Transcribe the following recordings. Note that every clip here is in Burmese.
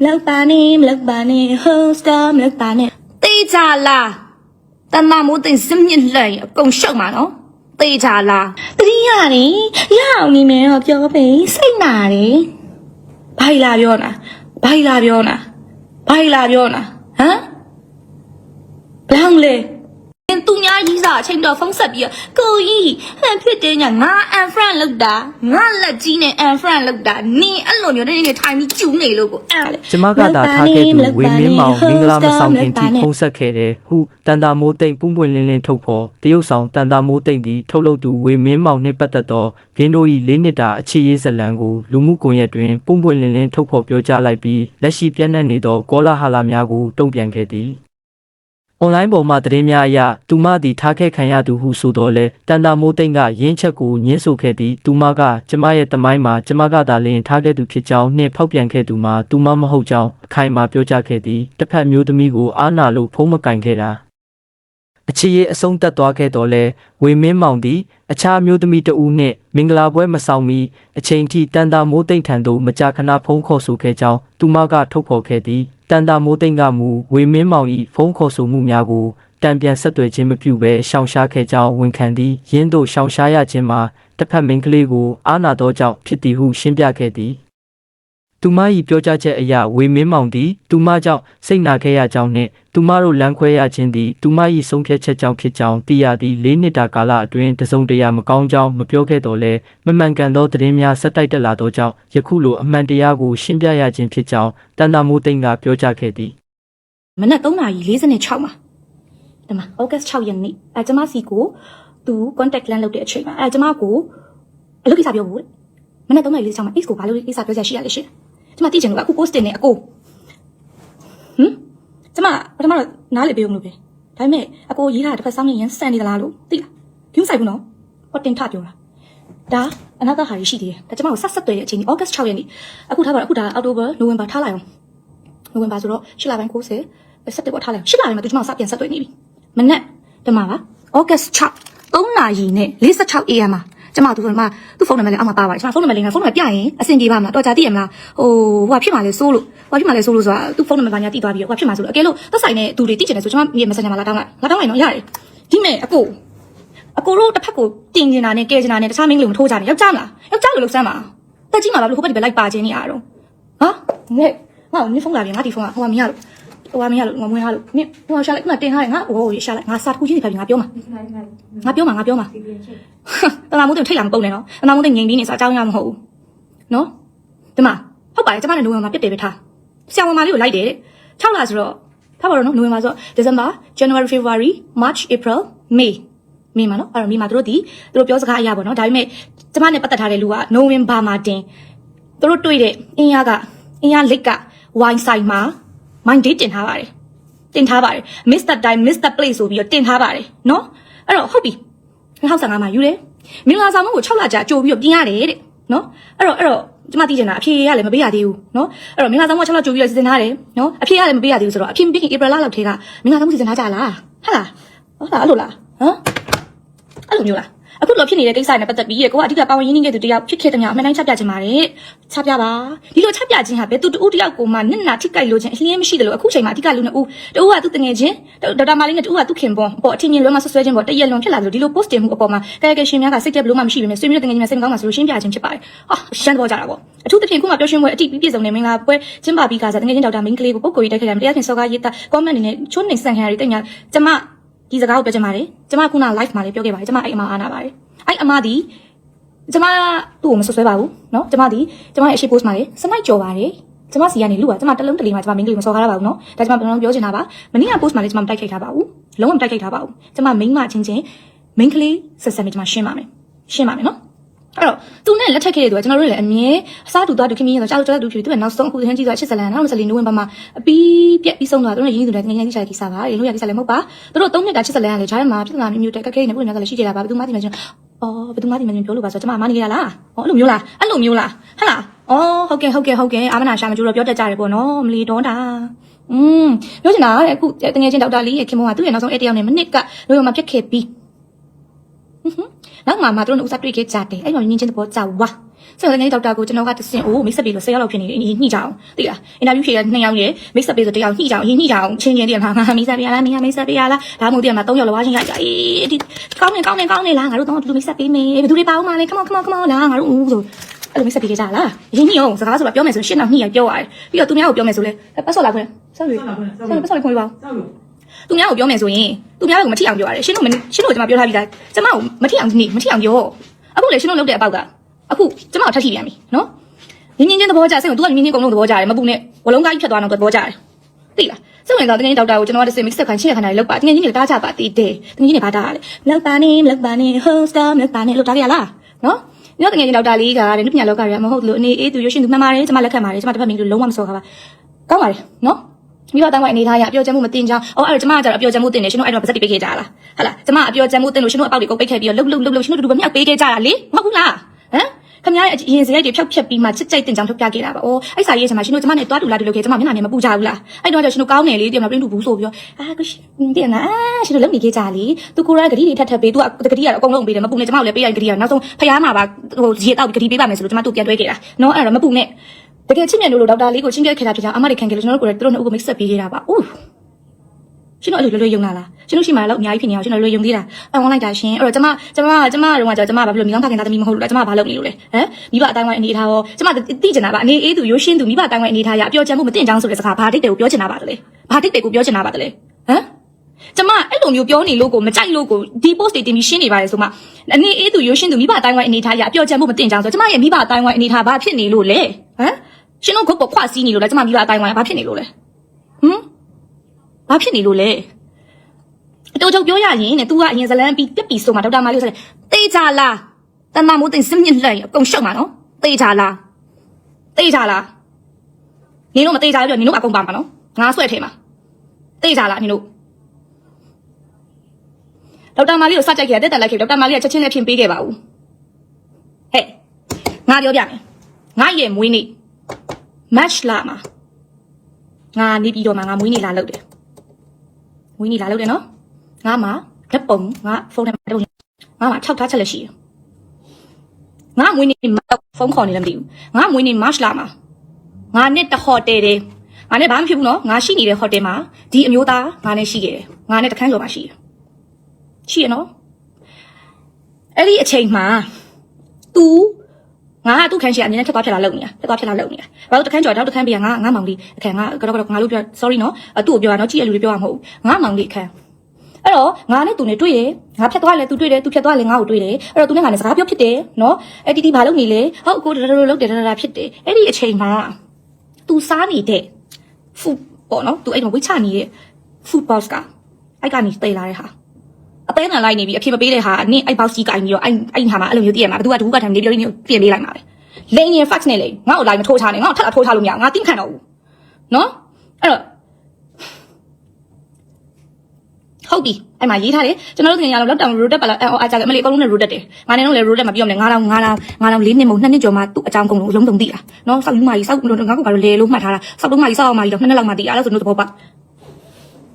မလောက်ပါနဲ့မလောက်ပါနဲ့ hoster မလောက်ပါနဲ့တေးကြလားတမမိုးသိစမြင့်လိုက်အကုန်ရှုပ်မှာနော်တေးကြလားတတိရတယ်ရအောင်နေမယ်တော့ပြောပေးစိတ်နာတယ်ဘာကြီးလာပြောနာဘာကြီးလာပြောနာဘာကြီးလာပြောနာဟမ်ဘလောင်လေ သူများကြီးစားအချိန်တော့ဖုန်းဆက်ပြီးတော့ကိုကြီးဟန်ဖြစ်တယ်ညာငါ unfriend လောက်တာငါလက်ကြီးနဲ့ unfriend လောက်တာနင်အဲ့လိုမျိုးနေနေထိုင်ပြီးကျူးနေလို့ကိုအဲ့ဒါလေကျမကသာထားခဲ့သူဝေမင်းမောင်မင်္ဂလာမဆောင်ခင်ထိဖုံးဆက်ခဲ့တယ်ဟုတန်တာမိုးသိမ့်ပွန့်ပွန့်လင်းလင်းထုတ်ဖော်တရုတ်ဆောင်တန်တာမိုးသိမ့်သည်ထုတ်လုပ်သူဝေမင်းမောင်နှင့်ပတ်သက်သောဂင်းတို့၏လေးနှစ်တာအခြေရေးဇလံကိုလူမှုကွန်ရက်တွင်ပွန့်ပွန့်လင်းလင်းထုတ်ဖော်ပြောကြားလိုက်ပြီးလက်ရှိပြန့်နှံ့နေသောကောလာဟလများကိုတုံ့ပြန်ခဲ့သည် အွန်လိုင်းပေါ်မှာသတင်းများအရသူမသည်ထားခဲ့ခံရသူဟုဆိုတော့လေတန်တာမိုးသိမ့်ကရင်းချက်ကိုညှင်းဆိုခဲ့ပြီးသူမကကျမရဲ့တမိုင်းမှာကျမကသာလျှင်ထားခဲ့သူဖြစ်ကြောင်းနှင့်ဖောက်ပြန်ခဲ့သူမှာသူမမဟုတ်ကြောင်းအခိုင်အမာပြောကြားခဲ့သည်တစ်ဖက်မျိုးသမီးကိုအာနာလို့ဖုံးမကင်ခဲ့တာအခြေရေးအဆုံးသက်သွားခဲ့တော့လဲဝေမင်းမောင်သည်အခြားမျိုးသမီးတဦးနှင့်မင်္ဂလာပွဲမဆောင်မီအချိန်ထိတန်တာမိုးသိမ့်ထံသို့မကြာခဏဖုံးခေါ်ဆိုခဲ့ကြောင်းသူမကထုတ်ဖော်ခဲ့သည် တန်တာမိုးသိမ့်ကမူဝေမင်းမောင်၏ဖုံးခေါ်ဆိုမှုများကိုတံပြန်ဆက်သွယ်ခြင်းမပြုဘဲရှောင်ရှားခဲ့ကြောင်းဝန်ခံသည်ရင်းတို့ရှောင်ရှားရခြင်းမှာတစ်ဖက်မိန်းကလေးကိုအာနာသောကြောင့်ဖြစ်သည်ဟုရှင်းပြခဲ့သည် သူမ၏ပြောကြားချက်အရဝေမင်းမောင်သည်သူမကြောင့်စိတ်နာခဲ့ရကြောင်းနှင့်သူမတို့လမ်းခွဲရခြင်းသည်သူမ၏ဆုံးဖြတ်ချက်ကြောင့်ဖြစ်ကြောင်းသိရသည့်လေးနှစ်တာကာလအတွင်းတစုံတရာမကောင်းကြောင်းမပြောခဲ့တော့လဲမမှန်ကန်သောသတင်းများဆက်တိုက်တက်လာသောကြောင့်ယခုလိုအမှန်တရားကိုရှင်းပြရခြင်းဖြစ်ကြောင်းတန်တာမိုးသိန်းကပြောကြားခဲ့သည်မနက်3:46မှာဒီမှာဩဂတ်6ရက်နေ့အဲကျမစီကိုသူ contact lens လုပ်တဲ့အချိန်မှာအဲကျမကိုအလုပ်ကိစ္စပြောဖို့မနက်3:46မှာ X ကိုဘာလို့ကိစ္စပြောချက်ရှိရလဲရှင် ကျမသိချင်လို့အခု post တင်နေအကိုဟမ်ကျမပထမတော့နားလေပေးအောင်လို့ပဲဒါပေမဲ့အကိုရေးထားတစ်ဖက်စောင်းနေရန်စံနေသလားလို့သိလားကျူးဆိုင်ဘူးနော်ဟောတင်ထပြောတာဒါအနာကဟာရရှိသေးတယ်ဒါကျမကိုဆက်ဆက်တွေ့တဲ့အချိန်ဒီဩဂတ်6ရက်နေ့အခုထားပါတော့အခုဒါအောက်တိုဘာနိုဝင်ဘာထားလိုက်အောင်နိုဝင်ဘာဆိုတော့၈လပိုင်း90စက်တင်ဘာထားလိုက်၈လပိုင်းမှာသူကျမစပြန်ဆက်တွေ့နေပြီမနေ့ဒီမှာပါဩဂတ်6 3နာရီနဲ့46 AM မှာ ကျမသူကမှသူ့ဖုန်းနံပါတ်လေးအောက်မှာပါပါတယ်ကျမဖုန်းနံပါတ်လေးကဖုန်းနံပါတ်ပြရင်အဆင်ပြေပါမလားတော်ကြသိရမလားဟိုဟိုကဖြစ်မှာလဲစိုးလို့ဟိုကဖြစ်မှာလဲစိုးလို့ဆိုတာသူ့ဖုန်းနံပါတ်ဘာညာတိသွားပြီးဟိုကဖြစ်မှာဆိုလို့အကယ်လို့သက်ဆိုင်တဲ့သူတွေတိကျတယ်ဆိုကျမမြေ messenger မှာလာတောင်းလိုက်လာတောင်းလိုက်နော်ရတယ်ဒီမဲ့အကိုအကိုတို့တစ်ဖက်ကိုတင်နေတာနဲ့ကဲနေတာနဲ့တခြားမင်းကလေးကိုမထိုးကြနဲ့ယောက်ျားမလားယောက်ျားလိုလုပ်စမ်းပါတက်ကြီးမှာဘာလို့ဟိုဘက်ဒီဘက်လိုက်ပါခြင်းနေရတော့ဟာငဲ့ငါ့ကိုနင်းဖုန်းလာပြီငါဒီဖုန်းကဟိုကမရလို့ ဟိုကမရလို့ငါမဝင်ရလို့နင်းဟိုကရှာလိုက်ခုနတင်ထားတယ်ငါဟိုရှာလိုက်ငါစာတစ်ခုချင်းနေဖက်ပြီငါပြောမှာငါပြောမှာငါပြောမှာတနာမိုးတင်ထိတ်လာမပုံနဲ့နော်တနာမိုးတင်ငိန်ပြီးနေဆိုအကြောင်းရမဟုတ်ဘူးနော်ဒီမှာဟုတ်ပါတယ်ကျမလည်းနိုဝင်ဘာပြတ်တယ်ပဲထားဆရာဝန်မလေးကိုလိုက်တယ်တဲ့6လဆိုတော့ထားပါတော့နော်နိုဝင်ဘာဆိုတော့ December January February March April May မေမှာနော်အဲ့တော့မေမှာသူတို့ဒီသူတို့ပြောစကားအရာပေါ့နော်ဒါပေမဲ့ကျမနဲ့ပတ်သက်ထားတဲ့လူကနိုဝင်ဘာမှာတင်သူတို့တွေ့တဲ့အင်းရကအင်းရလက်ကဝိုင်းဆိုင်မှာ mind date တင်ထားပါတယ်တင်ထားပါတယ် Mr. Time Mr. Place ဆိုပြီးတော့တင်ထားပါတယ်နော်အဲ့တော့ဟုတ်ပြီ2015မှာယူတယ်မင်္ဂလာဆောင်ကို6လကြာကြိုပြီးတော့ပြင်ရတယ်တဲ့နော်အဲ့တော့အဲ့တော့ကျမသိချင်တာအဖြေရလည်းမပေးရသေးဘူးနော်အဲ့တော့မင်္ဂလာဆောင်က6လကြိုပြီးတော့စီစဉ်ထားတယ်နော်အဖြေရလည်းမပေးရသေးဘူးဆိုတော့အဖြေမပေးခင်ဧပြီလလောက်ထဲကမင်္ဂလာဆောင်စီစဉ်ထားကြလားဟုတ်လားဟုတ်လားအဲ့လိုလားဟမ်အဲ့လိုမျိုးလား အခုတော့ဖြစ်နေတဲ့ကိစ္စနဲ့ပတ်သက်ပြီးကိုကအဓိကပါဝင်ရင်းနှီးခဲ့သူတယောက်ဖြစ်ခဲ့တဲ့များအမှန်တိုင်းချပြခြင်းပါတယ်ချပြပါဒီလိုချပြခြင်းဟာဘယ်သူတူတယောက်ကိုမှနစ်နာထိကြိုက်လို့ခြင်းအလျင်းမရှိတယ်လို့အခုချိန်မှာအဓိကလူနှစ်ဦးတူကသူတငယ်ချင်းဒေါက်တာမာလေးနဲ့တူကသူခင်ပွန်ပေါ့အထင်မြင်လွဲမှာဆွဆွဲခြင်းပေါ့တရက်လွန်ဖြစ်လာလို့ဒီလို post တင်မှုအပေါ်မှာကာယကရှင်များကစိတ်ကြဘလို့မှမရှိပေမဲ့ဆွေမျိုးတငယ်ချင်းများစိတ်မကောင်းမှဆိုလို့ရှင်းပြခြင်းဖြစ်ပါတယ်ဟာရှမ်းတော့ကြတာပေါ့အထူးသဖြင့်ခုမှပြောရှင်းပွဲအတိပြည့်စုံနေမင်္ဂလာပွဲကျင်းပပြီးကစားတငယ်ချင်းဒေါက်တာမင်းကလေးကိုပုတ်ကိုရေးတိုက်ခဲ့တယ်တရားခင်စောကားရေးတာ comment အနေနဲ့ချုံးနေဆန်ခံရတဲ့တင်ညာကျမ ဒီစကားကိုပြောချင်ပါတယ်ကျမခုန live မှာလည်းပြောခဲ့ပါတယ်ကျမအဲ့အမအားနာပါတယ်အဲ့အမဒီကျမသူ့ကိုမဆွဆွဲပါဘူးเนาะကျမဒီကျမရဲ့အရှိ post မှာလေစနိုက်ကြော်ပါတယ်ကျမစီကနေလူကကျမတလုံးတလီမှာကျမမင်းကလေးမစော်ကားရပါဘူးเนาะဒါကျမဘယ်လိုပြောချင်တာပါမနေ့က post မှာလည်းကျမမတိုက်ခိုက်ထားပါဘူးလုံးဝမတိုက်ခိုက်ထားပါဘူးကျမမိန်းမချင်းချင်းမိန်းကလေးဆက်ဆက်နဲ့ကျမရှင်းပါမယ်ရှင်းပါမယ်เนาะ အဲ့တော့သူနဲ့လက်ထက်ခဲ့တဲ့သူကကျွန်တော်တို့လည်းအမြဲအစားတူသွားတူခင်မင်းရတော့ကြောက်ကြောက်တူဖြစ်သူကနောက်ဆုံးအခုသင်ကြီးဆိုအချစ်ဇလန်နောက်24နိုဝင်ဘာမှာအပီးပြက်ပြီးဆုံးသွားသူတို့ရင်းသူတွေငငယ်ကြီးစားကိစ္စပါရေလို့ရကိစ္စလည်းမဟုတ်ပါသူတို့၃နှစ်တာချစ်ဇလန်ကလည်းဂျားထဲမှာပြဿနာမျိုးမျိုးတက်ခက်ခဲနေပုတ်နေကလည်းရှိကြတာပါဘယ်သူမှသိမှချင်းအော်ဘယ်သူမှသိမှချင်းပြောလို့ပါဆိုတော့ကျမမနေကြလားဟောအဲ့လိုမျိုးလားအဲ့လိုမျိုးလားဟဟလားအော်ဟုတ်ကဲ့ဟုတ်ကဲ့ဟုတ်ကဲ့အာမနာရှာမကျိုးတော့ပြောတတ်ကြတယ်ပေါ့နော်မလီတော့တာอืมပြောချင်တာတဲ့အခုတငယ်ချင်းဒေါက်တာလေးရဲ့ခင်မကသူ့ရဲ့နောက်ဆုံးအဲ့တယောက်နဲ့မနစ်ကလိုရမှာဖြစ်ခဲ့ပြီးနော က်မှမှတို့တို့ဥစားတွေ့ခဲ့ကြတယ်အဲ့မှာမြင်ချင်းတဘောကြောက်ဝါဆက်ရတဲ့ဒေါက်တာကိုကျွန်တော်ကတစင်အိုးမိတ်ဆက်ပြီးလို့10ရောက်လောက်ဖြစ်နေတယ်ညှိကြအောင်သိလားအင်တာဗျူးဖြေရ2ယောက်ရဲ့မိတ်ဆက်ပြီးဆို1ယောက်ညှိကြအောင်ညှိကြအောင်ချင်းချင်းတည်းမှာငါမိတ်ဆက်ပြရလားမင်းမိတ်ဆက်ပြရလားဒါမှမဟုတ်တည်းမှာ3ယောက်လောက်ဝါချင်းရိုက်ကြအေးဒီကောင်းနေကောင်းနေကောင်းနေလားငါတို့တော့လူမိတ်ဆက်ပေးမယ်ဘယ်သူတွေပါအောင်မလဲ come on come on come on လားငါတို့ဦးဆိုအဲ့လိုမိတ်ဆက်ပေးကြလားရင်းညှိအောင်စကားဆိုတာပြောမယ်ဆိုရှင်းတော့ညှိရပြောရတယ်ပြီးတော့သူများကိုပြောမယ်ဆိုလဲပတ်စော်လာခွင့်ဆောက်ရဆောက်ရပတ်စော်လာခွင့်ပါ သူများကိုပြောမယ်ဆိုရင်သူများကိုမထိအောင်ပြောရတယ်ရှင်းတို့မရှင်းတို့ကျွန်မပြောထားပြီးသားကျွန်မကိုမထိအောင်နေမထိအောင်ပြောအခုလေရှင်းတို့လုပ်တဲ့အပေါက်ကအခုကျွန်မကိုထပ်ထိပြန်ပြီနော်ငင်းငင်းချင်းသဘောကျစိတ်ကို तू ကငင်းငင်းကုန်လုံးသဘောကျတယ်မပူနဲ့ဝလုံးကားကြီးဖြတ်သွားတော့သဘောကျတယ်သိလားစိတ်ဝင်စားတဲ့ငင်းဒေါက်တာကိုကျွန်တော်ကတစ်စင်မစ်ဆက်ခိုင်းချင်းရခဏလေးလောက်ပါငင်းငင်းတွေတားကြပါတည်တယ်ငင်းငင်းတွေဘာတားလဲမလောက်ပါနဲ့မလောက်ပါနဲ့ host မလောက်ပါနဲ့လောက်တားကြလားနော်ညတော့ငင်းငင်းဒေါက်တာလေးကတဲ့လူပညာလောကရမဟုတ်လို့အနေအေးသူရွှေရှင်သူမှန်ပါတယ်ကျွန်မလက်ခံပါတယ်ကျွန်မတစ်ဖက်မိလို့လုံးဝမစောခါပါကောင်းပါတယ်နော် မိဘတောင်းဝအနေထားရအပြောချမ်းမှုမတင်ချောင်းအော်အဲ့တော့ကျမကကျတော့အပြောချမ်းမှုတင်တယ်ရှင်တို့အဲ့တော့ပါစက်တိပေးခဲ့ကြလားဟာလားကျမအပြောချမ်းမှုတင်လို့ရှင်တို့အပေါက်တွေကုန်ပိတ်ခဲ့ပြီးတော့လှုပ်လှုပ်လှုပ်လှုပ်ရှင်တို့တူတူပဲမြောက်ပေးခဲ့ကြတာလေမဟုတ်ဘူးလားဟမ်ခမရရဲ့အရင်စရိုက်တွေဖြောက်ဖြက်ပြီးမှချစ်ကြိုက်တင်ချောင်းထုတ်ပြခဲ့တာပါ။အော်အဲ့စာရေးချင်မှာရှင်တို့ကျမနဲ့တွားတူလာတူလုပ်ခဲ့ကျမမျက်နှာနဲ့မပူကြဘူးလား။အဲ့တော့ကျရှင်တို့ကောင်းတယ်လေတင်မပြင်းတူဘူးဆိုပြီးတော့အာကိုရှင်တင်လားအာရှင်တို့လုပ်နေခဲ့ကြလေ။ तू ကိုရဂတိတွေထပ်ထပ်ပေး तू ကဂတိကတော့အကုန်လုံးပေးတယ်မပူနဲ့ကျမကိုလည်းပေးရဂတိရနောက်ဆုံးဖျားမှာပါဟိုရေတောက်ဂတိပေးပါမယ်ဆိုလို့ကျမတို့ပြန်တွဲခဲ့တာ။နော်အဲ့တော့မပူနဲ့ တကယ်ချစ်မြတ်လို့ဒေါက်တာလေးကိုချင်းကဲခဲ့တာဖြစ်ကြောင်းအမတွေခံခဲ့လို့ကျွန်တော်တို့ကိုယ်တိုင်သူတို့နဲ့ဥပမိတ်ဆက်ပေးခဲ့တာပါ။အိုးရှင်တို့အဲ့လိုလွယ်လွယ်ယုံလာလားရှင်တို့ရှိမှလည်းအများကြီးဖြစ်နေအောင်ရှင်တို့လွယ်ယုံသေးတာအွန်လိုက်တာရှင်အဲ့တော့ကျမကျမကျမတော့ကကျမဘာဖြစ်လို့မိကောင်းဖခင်သားသမီးမဟုတ်လို့လားကျမဘာလုပ်နေလို့လဲဟမ်မိဘအတိုင်းဝိုင်းအနေထားရောကျမသိချင်တာပါအနေအေးသူရိုးရှင်းသူမိဘအတိုင်းဝိုင်းအနေထားရအပြောချမ်းမှုမတင်ချောင်းဆိုတဲ့စကားဘာတိတ်တယ်ကိုပြောချင်တာပါတလေဘာတိတ်တယ်ကိုပြောချင်တာပါတလေဟမ်ကျမအဲ့လိုမျိုးပြောနေလို့ကိုမကြိုက်လို့ကိုဒီ post တွေတင်ပြီးရှင်းနေပါတယ်ဆိုမှအနေအေးသူရိုးရှင်းသူမိဘအတိုင်းဝိုင်းအနေထားရအပြောချမ်းမှုမတင်ချောင်းဆိုကျမရဲ့မိဘအတိုင်းဝိုင်းအနေထားဘာဖြစ်နေလို့လဲဟမ် ရှင်တို့ခုတ်ကိုခွစီးနေလို့လဲကျမမိဘအတိုင်းဝိုင်းဘာဖြစ်နေလို့လဲဟမ်ဘာဖြစ်နေလို့လဲအတူတူပြောရရင်တဲ့ तू ကအရင်ဇလန်းပြီးပြက်ပြီးဆိုမှဒေါက်တာမာလီကိုဆိုတယ်တေးကြလားတမမိုးတင်စမြင့်လှည့်အကုန်ရှုံမှာနော်တေးကြလားတေးကြလားနင်တို့မတေးကြဘူးပြောနင်တို့အကုန်ပါမှာနော်ငါဆွဲထဲမှာတေးကြလားနင်တို့ဒေါက်တာမာလီကိုစကြိုက်ခဲ့တဲ့တက်တက်လိုက်ခဲ့ဒေါက်တာမာလီကချက်ချင်းနဲ့ဖြင်ပေးခဲ့ပါဦးဟဲ့ငါပြောပြမယ်ငါရဲ့မွေးနေ့ match လာမှာငါနေပြီးတော့မှငါမွေးနေ့လာလုပ်တယ်မွေးနေ့လာလုပ်တယ်နော်ငါမှာဓာတ်ပုံငါဖုန်းထဲမှာဓာတ်ပုံငါမှာ6ထားချက်လက်ရှိတယ်ငါမွေးနေ့မှာဖုန်းခေါ်နေလည်းမသိဘူးငါမွေးနေ့ March လာမှာငါနဲ့တဟိုတယ်တယ်ငါနဲ့ဘာမှဖြစ်ဘူးနော်ငါရှိနေတဲ့ဟိုတယ်မှာဒီအမျိုးသားငါနဲ့ရှိခဲ့တယ်ငါနဲ့တခန်းကျော်မှာရှိတယ်ရှိရနော်အဲ့ဒီအချိန်မှာ तू ငါကသူ့ခန်းရှိအမြင်နဲ့ထက်သွားဖြစ်လာလုံနေတာထက်သွားဖြစ်လာလုံနေတာဘာလို့တခန်းကျော်တော့တခန်းပြရငါငါမောင်လေးအခန်းငါကတော့ကတော့ငါလို့ပြော sorry နော်အတူကိုပြောတာနော်ကြည့်ရလူတွေပြောတာမဟုတ်ဘူးငါမောင်လေးအခန်းအဲ့တော့ငါနဲ့သူနဲ့တွေ့တယ်ငါဖြတ်သွားလဲသူတွေ့တယ်သူဖြတ်သွားလဲငါ့ကိုတွေ့တယ်အဲ့တော့သူနဲ့ငါနဲ့စကားပြောဖြစ်တယ်နော်အဲ့တီတီဘာလုပ်နေလဲဟုတ်ကိုဒရဒရလုပ်တယ်ဒရဒရဖြစ်တယ်အဲ့ဒီအချိန်မှာ तू စားနေတဲ့ဖူပေါ့နော် तू အဲ့မှာဝိချနေတဲ့ food box ကအဲ့ကနေတေးလာတဲ့ဟာ အသေးနဲ့လိုက်နေပြီအဖြစ်မပေးတဲ့ဟာနင့်အဲ့ box ကြီးကင်ပြီးတော့အဲ့အဲ့ဟာမှာအဲ့လိုမျိုးတည်ရမှာဘသူကတကူကထိုင်နေပြောနေပြင်ပေးလိုက်မှာပဲလိန်ရင် fax နဲ့လေငါ့ကို line မထိုးချနဲ့ငါ့ကိုထပ်လာထိုးချလို့မရငါတိမခံတော့ဘူးနော်အဲ့တော့ဟုတ်ပြီအဲ့မှာရေးထားတယ်ကျွန်တော်တို့တင်ရအောင်လောက်တောင်ရိုတက်ပါလားအော်အားကြတယ်မလေးအကုန်လုံးနဲ့ရိုတက်တယ်ငါနဲ့တော့လည်းရိုတက်မှာပြောမယ်9000 9000 9000လေးနှစ်မို့နှစ်နှစ်ကျော်မှသူ့အကြောင်းကုန်လုံးအလုံးစုံသိတာနော်စောက်ယူမာကြီးစောက်ငါကကတော့လေလို့မှတ်ထားတာစောက်လုံးမာကြီးစောက်အောင်မာကြီးတော့နှစ်နှစ်လောက်မှသိအဲ့ဒါဆိုတော့သဘောပေါက်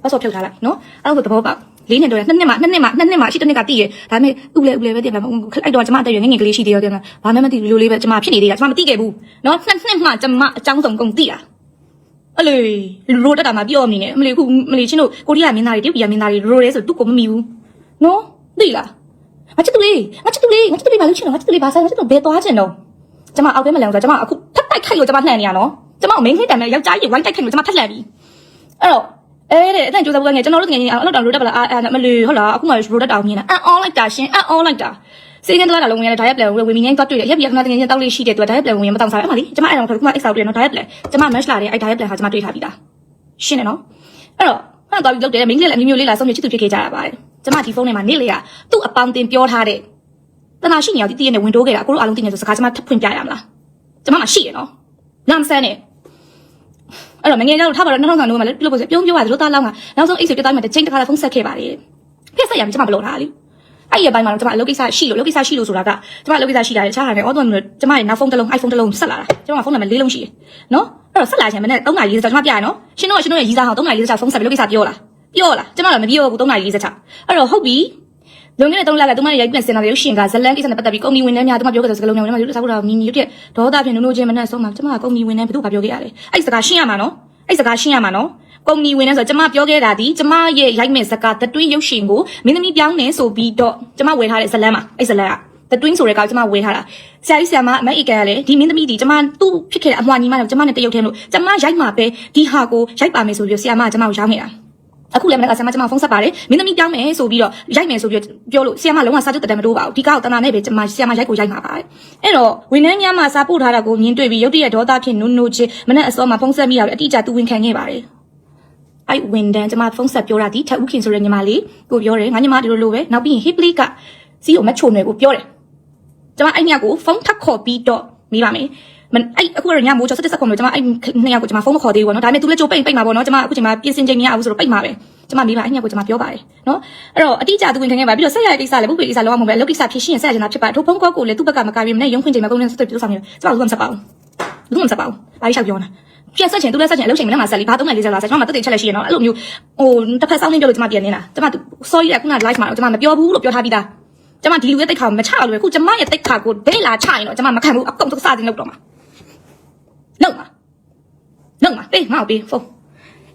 ပတ်စောဖြုတ်ထားလိုက်နော်အဲ့ဒါဆိုသဘောပေါက် လေးနှစ်တော့နှစ်နှစ်မှနှစ်နှစ်မှနှစ်နှစ်မှရှိတစ်နှစ်ကသိရဒါပေမဲ့ဥလေဥလေပဲတည်မှာအဲ့တော့ကျွန်မအတက်ရငငယ်ကလေးရှိသေးတယ်တင်လားဘာမှမသိဘူးလိုလေးပဲကျွန်မဖြစ်နေသေးတာကျွန်မမသိခဲ့ဘူးနော်နှစ်နှစ်မှကျွန်မအကြောင်းစုံကုန်သိတာအဲ့လေရိုးတက်တာမှပြောမနေနဲ့အမလီခုမလီချင်းတို့ကိုရီးယားမင်းသားတွေတရုတ်ပြည်မင်းသားတွေရိုးရဲဆိုသူ့ကိုမမီဘူးနော်သိလားငါချစ်သူလေးငါချစ်သူလေးငါချစ်သူလေးဘာလို့ချင်တော့ငါချစ်သူလေးဘာဆိုင်ငါချစ်သူဘယ်သွားချင်တော့ကျမအောက်ထဲမလန်ဆိုကျမအခုထပ်တိုက်ခိုက်လို့ကျမနှံ့နေရနော်ကျမမင်းခိတံမဲ့ယောက်ျားကြီးဝိုင်းတိုက်ခိုက်လို့ကျမထက်လှန်ပြီအဲ့တော့ အဲ့တဲ့အဲ့ဒါကြိုးစားဖို့ငယ်ကျွန်တော်တို့ငယ်ငယ်အဲ့တော့ရိုးတက်ပါလားအဲ့မလီဟုတ်လားအခုမှရိုးတက်တောင်မြင်တာအန်អွန်လိုက်တာရှင်အန်អွန်လိုက်တာစေကန်တလာတာလုံးဝင်ရတယ်ဒါရက်ပလန်ဝင်ဝင်မြင်းသွားတွေ့တယ်ရက်ပြခဏတကယ်ချင်းတောက်လေးရှိတယ်သူကဒါရက်ပလန်ဝင်မတောင်စားအဲ့မလီကျမအဲ့တော့ခုမှ X out တွေ့နော်ဒါရက်ပလန်ကျမ match လာတယ်အဲ့ဒါရက်ပလန်ဟာကျမတွေ့ထားပြီးသားရှင်းတယ်နော်အဲ့တော့ခဏသွားပြီးလုပ်တယ်မိန်းကလေးလည်းအမျိုးမျိုးလေးလာဆုံးဖြတ်ချစ်သူဖြစ်ခဲ့ကြတာပါတယ်ကျမဒီဖုန်းထဲမှာနေ့လေးကသူ့အပေါင်းတင်ပြောထားတဲ့တနာရှိနေအောင်တီးတီးနဲ့ဝင်တိုးခဲ့တာကိုတို့အားလုံးသိနေဆိုစကားကျမထပ်ဖွင့်ပြရမလားကျမမှရှိရနော်နမ်ဆန်နဲ့ အဲ့တော့မငယ်တော့ထားပါတော့2000ခန့်တော့မှလည်းပြုလုပ်ဖို့ပြုံးပြောပါသလိုသားလောင်းကနောက်ဆုံးအိတ်ဆွေပြတိုင်းမှာတစ်ချိန်တစ်ခါဖုန်းဆက်ခဲ့ပါတယ်ဖက်ဆက်ရမယ်ကျမမလုပ်ထားလေအဲ့ဒီဘိုင်းမှာတော့ကျမအလုပ်ကိစ္စရှိလို့အလုပ်ကိစ္စရှိလို့ဆိုတာကကျမအလုပ်ကိစ္စရှိတာတခြားဟာနဲ့အော်တော့ကျမရဲ့နောက်ဖုန်းတစ်လုံး iPhone တစ်လုံးဆက်လာတာကျမဖုန်းနံပါတ်၄လုံးရှိတယ်နော်အဲ့တော့ဆက်လာချင်မနဲ့3နာရီ40ကျွန်မပြရနော်ရှင်တို့ကရှင်တို့ရဲ့ရီးစားဟောင်း3နာရီ40ဖုန်းဆက်ပြီးလုပ်ကိစ္စပြောလားပြောလားကျမတော့မပြောဘူး3နာရီ40အဲ့တော့ဟုတ်ပြီ လွန်ခဲ့တဲ့3လကသူမရဲ့ရိုက်ပြန်စင်လာတဲ့ရုပ်ရှင်ကဇလန်ကိစ္စနဲ့ပတ်သက်ပြီးကုမ္ပဏီဝန်ထမ်းများသူမပြောခဲ့တဲ့စကားလုံးများကျွန်မတို့စားဖို့တာမီမီရုပ်တဲ့ဒေါသဖြင့်နုံနုံချင်းမနဲ့ဆုံးမှာကျွန်မကကုမ္ပဏီဝန်ထမ်းဘယ်သူကပြောခဲ့ရလဲအဲ့စကားရှင်းရမှာနော်အဲ့စကားရှင်းရမှာနော်ကုမ္ပဏီဝန်ထမ်းဆိုကျွန်မပြောခဲ့တာဒီကျွန်မရဲ့ရိုက်မဲ့စကားတတွင်းရုပ်ရှင်ကိုမင်းသမီးပြောင်းနေဆိုပြီးတော့ကျွန်မဝယ်ထားတဲ့ဇလန်မှာအဲ့ဇလန်ကတတွင်းဆိုတဲ့ကောင်ကျွန်မဝယ်ထားတာဆရာကြီးဆရာမအမအေကန်ကလည်းဒီမင်းသမီးဒီကျွန်မသူ့ဖြစ်ခဲ့တဲ့အမွှာညီမနဲ့ကျွန်မနဲ့တရုတ်ထဲလို့ကျွန်မရိုက်မှာပဲဒီဟာကိုရိုက်ပါမယ်ဆိုပြီးဆရာမကကျွန်မကိုရောင်းနေတာ အခုလည်းမနေ့ကဆရာမကျွန်မဖုန်းဆက်ပါတယ်မင်းသမီးပြောင်းမယ်ဆိုပြီးတော့ရိုက်မယ်ဆိုပြီးတော့ပြောလို့ဆရာမလုံးဝစာချုပ်တက်တယ်မတိုးပါဘူးဒီကောက်တနာနဲ့ပဲကျွန်မဆရာမရိုက်ကိုရိုက်မှာပါအဲ့တော့ဝန်ထမ်းများမှာစာပို့ထားတာကိုမြင်တွေ့ပြီးရုတ်တရက်ဒေါသဖြင့်နုံနုံချင်းမနေ့အစောမှာဖုန်းဆက်မိရတယ်အတိအကျသူဝန်ခံခဲ့ပါတယ်အဲ့ဝန်တန်းကျွန်မဖုန်းဆက်ပြောတာဒီထက်ဥခင်ဆိုတဲ့ညီမလေးကိုပြောတယ်ငါညီမဒီလိုလိုပဲနောက်ပြီးရင် hiply ကစီကိုမချိုနယ်ကိုပြောတယ်ကျွန်မအဲ့ညကိုဖုန်းထပ်ခေါ်ပြီးတော့မိပါမယ်မ အဲ့အခုတော့ညမိုးကျော်17စက္ကန့်လို့ကျွန်မအဲ့နှစ်ယောက်ကိုကျွန်မဖုန်းမခေါ်သေးဘူးပေါ့နော်ဒါပေမဲ့သူလည်းကြိုပိတ်ပိတ်မှာပေါ့နော်ကျွန်မအခုချိန်မှာပြင်ဆင်ချိန်မရဘူးဆိုတော့ပိတ်မှာပဲကျွန်မမိပါအဲ့ညကိုကျွန်မပြောပါတယ်နော်အဲ့တော့အတိအကျသူဝင်ခံခဲ့ပါပြီးတော့ဆက်ရတဲ့ကိစ္စလည်းဘုပ္ပေကိစ္စလောကမှာပဲအလုပ်ကိစ္စဖြစ်ရှင်းဆက်ရနေတာဖြစ်ပါတယ်ထို့ဖုန်းကောကိုလည်းသူ့ဘက်ကမကပြီးမနဲ့ရုံခွင့်ချိန်မှာကုန်နေဆက်သွယ်ပြောဆောင်နေတယ်ကျွန်မဘူးမဆက်ပါဘူးဘူးမဆက်ပါဘူးဘာလို့ရှောက်ပြောနေတာပြန်ဆက်ချင်သူလည်းဆက်ချင်အလုပ်ချိန်မနဲ့မှာဆက်လီဘာသုံးလိုက်လေးဆက်လာဆက်ကျွန်မမတက်တဲ့ချက်လက်ရှိရနော်အဲ့လိုမျိုးဟိုတစ်ဖက်စောင်းနေပြောလို့ကျွန်မပြန်နေတာကျွန်မ sorry ကခုန live မှာတော့ကျွန်မမပြောဘူးလို့ပြောထားပြီးသားကျွန်မဒီလူရဲ့တိတ်ခါကိုမချလို့ပဲခုကျွန်မရဲ့တိတ်ခါကိုဒဲလာချရင်တော့ကျွန်မမခံဘူးအကုန်စစတင်လောက်တော့မှာ လောက်မှာလောက်မှာပေးငါ့ကိုပေးဖုန်း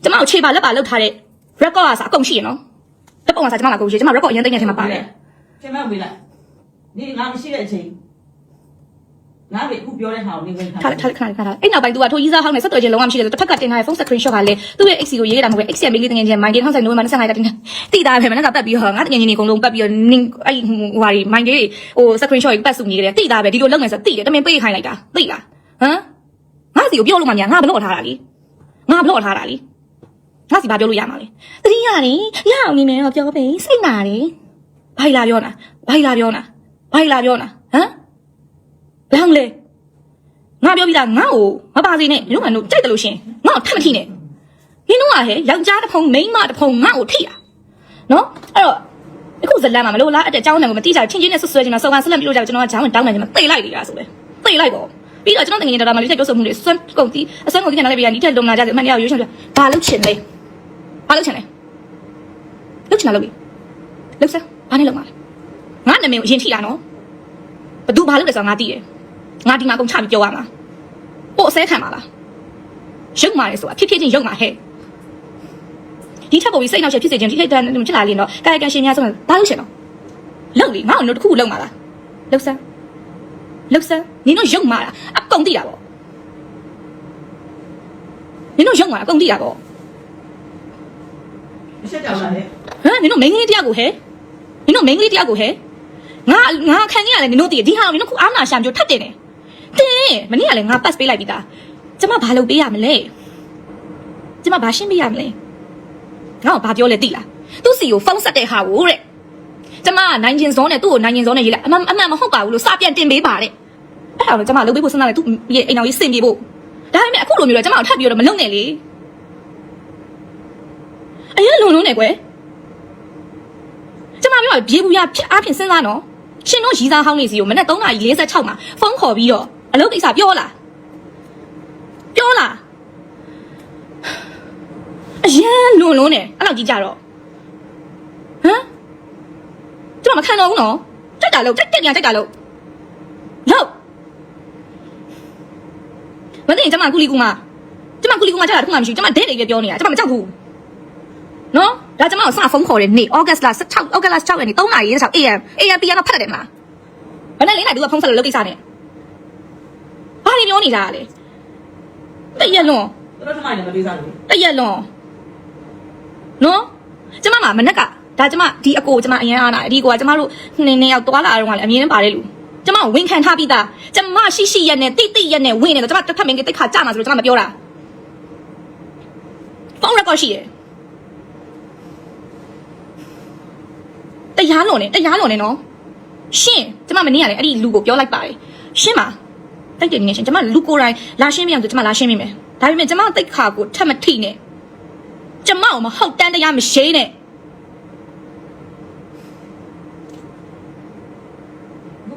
ကျွန်မကိုခြေပါလက်ပါလောက်ထားတဲ့ record ကစားအကုန်ရှိရနော်တပုံကစားကျွန်မကကုန်ရှိကျွန်မ record အရင်တိတ်နေထဲမှာပါတယ်ကျမဝေးလိုက်ဒီငါမရှိတဲ့အချိန်ငါပဲအခုပြောတဲ့ဟာကိုနေဝင်ထားထားထားခဏခဏထားအဲ့နောက်ပိုင်း तू ကထိုးကြီးစားဟောင်းနဲ့ဆက်သွယ်ခြင်းလုံးဝမရှိတယ်တစ်ဖက်ကတင်ထားတဲ့ phone screenshot ကလည်းသူ့ရဲ့ X ကိုရေးခဲ့တာမဟုတ်ဘူး X ရဲ့ mail လေးတကယ်ချင်း mind ဟောင်းဆိုင်နိုဝင်ဘာ25ရက်တင်တိတာပဲမနေ့ကပတ်ပြီးဟောငါတကယ်ချင်းနေအကုန်လုံးပတ်ပြီးတော့နင်းအဲ့ဟိုဟာဒီ mind လေးဟို screenshot ကိုပတ်စုနေကြတယ်တိတာပဲဒီလိုလုပ်နေဆိုတိတယ်တမင်ပေးခိုင်းလိုက်တာသိလားဟမ် ငါစီကိုပြောလို့မှများငါဘလို့ထားတာလीငါဘလို့ထားတာလीငါစီဘာပြောလို့ရမှာလဲတတိယနေရအောင်နေမယ်တော့ပြောပေးစိတ်နာတယ်ဘိုင်လာပြောနာဘိုင်လာပြောနာဘိုင်လာပြောနာဟမ်လောင်လေငါပြောပြီးသားငါ့ကိုမပါစေနဲ့တို့ကတို့ကြိုက်တယ်လို့ရှင်ငါ့ကိုထပ်မထိနဲ့နင်တို့ကဟဲ့ယောက်ျားတစ်ဖုံမိန်းမတစ်ဖုံငါ့ကိုထိတာနော်အဲ့တော့အခုဇလန်မှာမလို့လားအဲ့တဲ့အကြောင်းနဲ့ကိုမတိကြချင်းချင်းနဲ့ဆွဆွဲချင်းမှာစောကန်ဆက်လက်ပြလို့ကြကျွန်တော်ကဂျောင်းတောင်းနေချင်းမှာတိတ်လိုက်နေတာဆိုပဲတိတ်လိုက်ပေါ့ ပြီးတော့ကျွန်တော်တကယ်ရင်တော်တော်မှလေးထက်ပြောဆိုမှုတွေစွမ်းကုန်တီးအစွမ်းကုန်တီးခံရတဲ့ပြည်ကဒီထက်လုံလာကြတယ်အမှန်တရားကိုရွေးချယ်ပြဘာလုပ်ချင်လဲဘာလုပ်ချင်လဲလုပ်ချင်တာလုပ်ပြီလုပ်စမ်းဘာနဲ့လုပ်မှာလဲငါနာမည်ကိုအရင်ထိတာနော်ဘသူဘာလုပ်လဲဆိုတော့ငါသိတယ်ငါဒီမှာအကုန်ချပြီးပြောရမှာပို့အစဲခံပါလားရုပ်မာရဲဆိုတာဖြစ်ဖြစ်ချင်းရုပ်မာဟဲ့ဒီထက်ကိုပြီးစိတ်နောက်ချက်ဖြစ်စေခြင်းဒီထိတ်တန်းဖြစ်လာရင်တော့ကာယကံရှင်များဆုံးဘာလို့ရှင်တော့လောက်လေငါ့ကိုတို့တစ်ခုလောက်မှာလားလောက်စမ်း လောက်စမ်းနင်တို့ရုပ်မာတာအကုန်သိတာပေါ့နင်တို့ရုပ်မာတာအကုန်သိတာပေါ့မရှက်ကြောင်လာလေဟမ်နင်တို့မိန်းကလေးတယောက်ကိုဟဲ့နင်တို့မိန်းကလေးတယောက်ကိုဟဲ့ငါငါခံနေရတယ်နင်တို့တည်ဒီဟာကိုနင်တို့ခုအားနာရှာမျိုးထပ်တင်တယ်တင်းမနေ့ကလည်းငါပတ်ပေးလိုက်ပြီးသားကျမဘာလုပ်ပေးရမလဲကျမဘာရှင်းပေးရမလဲငါ့ကိုဘာပြောလဲသိလားသူ့စီကိုဖုန်းဆက်တဲ့ဟာကိုတဲ့ကျမက နိုင်ကျင်စောနဲ့သူ့ကိုနိုင်ကျင်စောနဲ့ရေးလိုက်အမှန်အမှန်မဟုတ်ပါဘူးလို့စပြန်တင်ပေးပါတဲ့အဲ့ဒါတော့ကျမလုပ်ပေးဖို့စဉ်းစားတယ်သူ့ရဲ့အိမ်တော်ကြီးစင်ပြေဖို့ဒါပေမဲ့အခုလိုမျိုးတော့ကျမကိုထပ်ပြီးတော့မလုပ်နဲ့လေအရင်လုံလုံးနေကွယ်ကျမပြောဘေးဘူးရဖြစ်အားဖြင့်စဉ်းစားနော်ရှင်တို့ရီစားဟောင်းနေစီကိုမနေ့3နာရီ46မှာဖုန်းခေါ်ပြီးတော့အလုပ်ကိစ္စပြောလားပြောလားအရင်လွန်လွန်းနေအဲ့လောက်ကြီးကြတော့ဟမ် ကျမမခံတော့ဘူးနော်တက်တာလို့တက်တက်ညာတက်တာလို့လို့မသိရင်ကျမကူလီကူမကျမကူလီကူမကြတာတခုမှမရှိဘူးကျမဒဲတယ်ပဲပြောနေတာကျမမကြောက်ဘူးနော်ဒါကျမကိုစဖုန်းခေါ်တယ်နေ့ဩဂတ်လ16ဩဂတ်လ16ရက်နေ့3နာရီ16 AM AM PM တော့ဖတ်တယ်မလားဘယ်နဲ့လေးနိုင်သူကဖုန်းဆက်လို့လုပ်ကိစ္စနဲ့ဘာတွေပြောနေတာလဲတရက်လွန်တို့ထမိုင်းလည်းမပေးစားဘူးတရက်လွန်နော်ကျမမှာမနက်က ဒါကျမဒီအကိုကျမအရင်အားနာဒီအကိုကကျမတို့နှစ်နှစ်ယောက်သွားလာတော့ကလည်းအမြင်နဲ့ပါတယ်လူကျမဝင်ခံထားပြီးသားကျမရှိရှိရက်နဲ့တိတိရက်နဲ့ဝင်နေတော့ကျမတစ်ဖက်မင်းကတိတ်ခါကြမှာဆိုလို့ကျမမပြောတာဖုန်းရက်ကော့ရှိတယ်တရားလွန်နေတရားလွန်နေနော်ရှင်ကျမမနေ့ကလည်းအဲ့ဒီလူကိုပြောလိုက်ပါတယ်ရှင်းပါတိုက်တယ်နေရှင်ကျမလူကိုယ်တိုင်လာရှင်းပြအောင်ဆိုကျမလာရှင်းမိမယ်ဒါပေမဲ့ကျမတိတ်ခါကိုထပ်မထိနဲ့ကျမကိုမဟုတ်တန်းတရားမရှိနဲ့